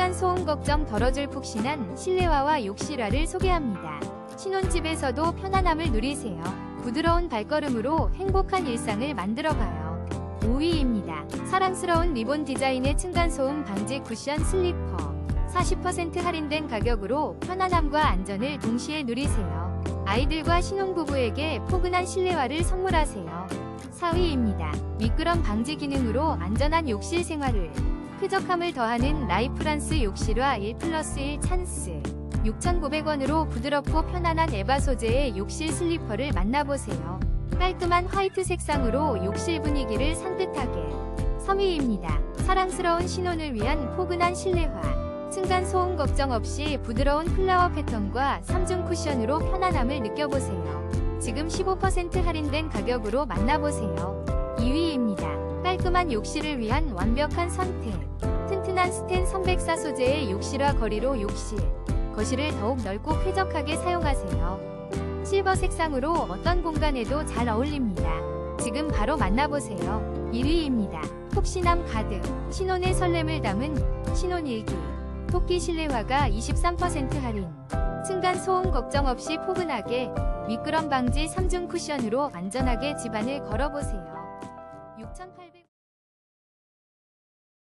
층간 소음 걱정 덜어줄 푹신한 실내화와 욕실화를 소개합니다. 신혼집에서도 편안함을 누리세요. 부드러운 발걸음으로 행복한 일상을 만들어가요. 5위입니다. 사랑스러운 리본 디자인의 층간소음 방지 쿠션 슬리퍼. 40% 할인된 가격으로 편안함과 안전을 동시에 누리세요. 아이들과 신혼부부에게 포근한 실내화를 선물하세요. 4위입니다. 미끄럼 방지 기능으로 안전한 욕실 생활을 쾌적함을 더하는 라이프란스 욕실화 1 플러스 1 찬스 6,900원으로 부드럽고 편안한 에바 소재의 욕실 슬리퍼를 만나보세요. 깔끔한 화이트 색상으로 욕실 분위기를 산뜻하게 3위입니다. 사랑스러운 신혼을 위한 포근한 실내화 층간 소음 걱정 없이 부드러운 플라워 패턴과 3중 쿠션으로 편안함을 느껴보세요. 지금 15% 할인된 가격으로 만나보세요. 2위입니다. 깔끔한 욕실을 위한 완벽한 선택. 튼튼한 스텐 304 소재의 욕실화 거리로 욕실, 거실을 더욱 넓고 쾌적하게 사용하세요. 실버 색상으로 어떤 공간에도 잘 어울립니다. 지금 바로 만나보세요. 1위입니다. 폭신함 가득, 신혼의 설렘을 담은 신혼일기. 토끼 실내화가 23% 할인. 층간 소음 걱정 없이 포근하게 미끄럼 방지 3중 쿠션으로 안전하게 집안을 걸어보세요. 6,800